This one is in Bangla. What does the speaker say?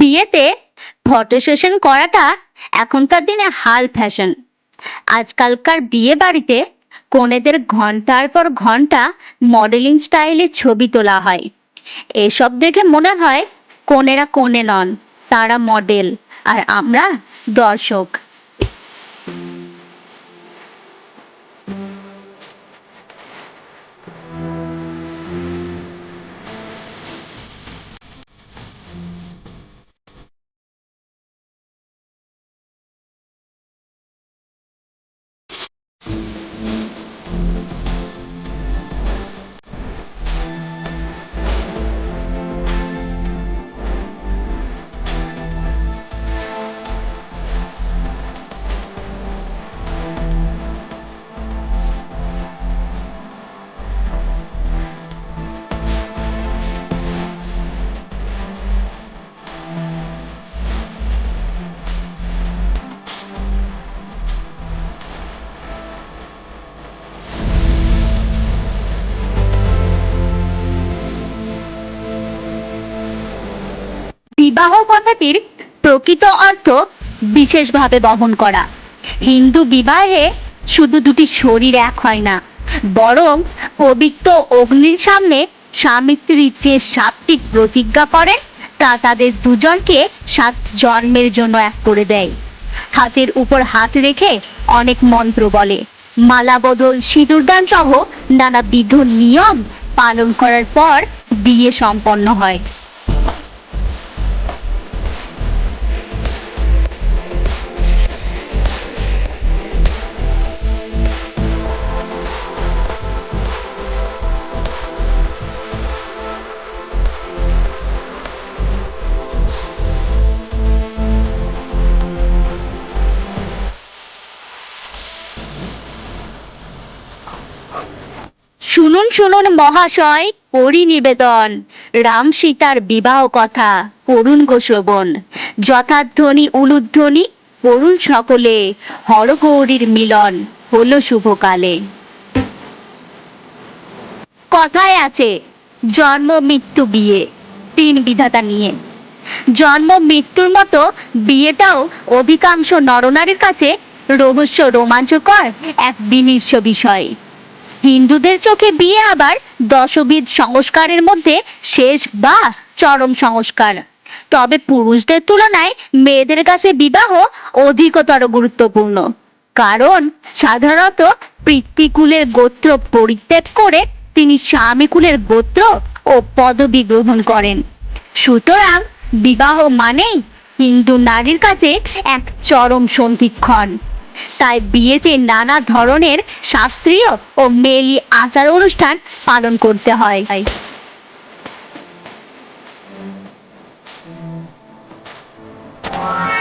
বিয়েতে ফটো সেশন করাটা এখনকার দিনে হাল ফ্যাশন। আজকালকার বিয়ে বাড়িতে কনেদের ঘণ্টার পর ঘণ্টা মডেলিং স্টাইলে ছবি তোলা হয়। এসব দেখে মনে হয় কনেরা কনে নন, তারা মডেল, আর আমরা দর্শক। বিবাহ কথাটির প্রকৃত অর্থ বিশেষভাবে বহন করা। হিন্দু বিবাহে শুধু দুটি শরীর এক হয় না, বরং পবিত্র অগ্নির সামনে স্বামী যে সাতটি প্রতিজ্ঞা করে তা তাদের দুজনকে সাত জন্মের জন্য এক করে দেয়। হাতের উপর হাত রেখে অনেক মন্ত্র বলে, মালা বদল সিঁদুরদান সহ নানাবিধ নিয়ম পালন করার পর বিয়ে সম্পন্ন হয়। শুনুন শুনুন মহাশয় পরিনিবেদন রাম সীতার বিবাহ কথা, করুণ শ্রবণ। যথাধ্বনি, উলুধ্বনি করুণ সকলে, হরগৌরীর মিলন হলো শুভকালে। কথায় আছে, জন্ম, মৃত্যু, বিয়ে, তিন বিধাতা নিয়ে। জন্ম, মৃত্যুর মতো বিয়েটাও অধিকাংশ নরনারীর কাছে রহস্য রোমাঞ্চকর এক বিনির্ষ বিষয়। হিন্দুদের চোখে বিয়ে আবার দশবিধ সংস্কারের মধ্যে শেষ বা চরম সংস্কার। তবে পুরুষদের তুলনায় মেয়েদের কাছে বিবাহ অধিকতর গুরুত্বপূর্ণ। কারণ সাধারণত পিতৃকুলের গোত্র পরিত্যাগ করে তিনি স্বামীকুলের গোত্র ও পদবি গ্রহণ করেন। সুতরাং বিবাহ মানেই হিন্দু নারীর কাছে এক চরম সন্ধিক্ষণ। তাই বিয়েতে নানা ধরনের শাস্ত্রীয় ও মেলি আচার অনুষ্ঠান পালন করতে হয় Wow.